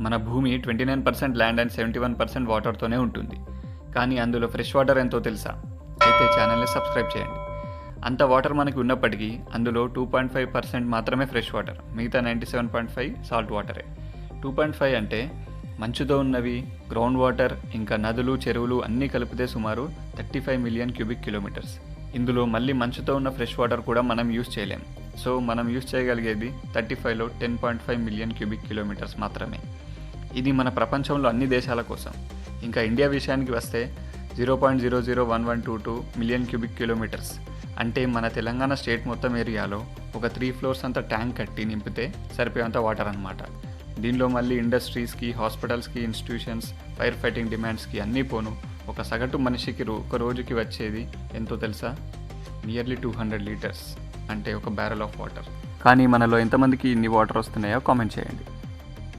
మన భూమి twenty nine percent land and seventy one percent వాటర్తోనే ఉంటుంది. కానీ అందులో ఫ్రెష్ వాటర్ ఎంతో తెలుసా? అయితే ఛానల్ని సబ్స్క్రైబ్ చేయండి. అంత వాటర్ మనకి ఉన్నప్పటికీ అందులో టూ పాయింట్ ఫైవ్ పర్సెంట్ మాత్రమే ఫ్రెష్ వాటర్. మిగతా ninety seven point five salt వాటరే. టూ పాయింట్ ఫైవ్ అంటే మంచుతో ఉన్నవి గ్రౌండ్ వాటర్ ఇంకా నదులు చెరువులు అన్నీ కలిపితే సుమారు thirty five million cubic kilometres. ఇందులో మళ్ళీ మంచుతో ఉన్న ఫ్రెష్ వాటర్ కూడా మనం యూస్ చేయలేం. సో మనం యూస్ చేయగలిగేది థర్టీ ఫైవ్లో ten point five million cubic kilometres మాత్రమే. ఇది మన ప్రపంచంలో అన్ని దేశాల కోసం. ఇంకా ఇండియా విషయానికి వస్తే zero point zero zero one one two two million cubic kilometres. అంటే మన తెలంగాణ స్టేట్ మొత్తం ఏరియాలో ఒక త్రీ ఫ్లోర్స్ అంత ట్యాంక్ కట్టి నింపితే సరిపోయేంత వాటర్ అనమాట దీనిలో మళ్ళీ ఇండస్ట్రీస్కి హాస్పిటల్స్కి ఇన్స్టిట్యూషన్స్ ఫైర్ ఫైటింగ్ డిమాండ్స్కి అన్నీ పోను. ఒక సగటు మనిషికి ఒక రోజుకి వచ్చేది ఎంతో తెలుసా? Nearly two hundred litres. అంటే ఒక బ్యారల్ ఆఫ్ వాటర్. కానీ మనలో ఎంతమందికి ఇన్ని వాటర్ వస్తున్నాయో కామెంట్ చేయండి.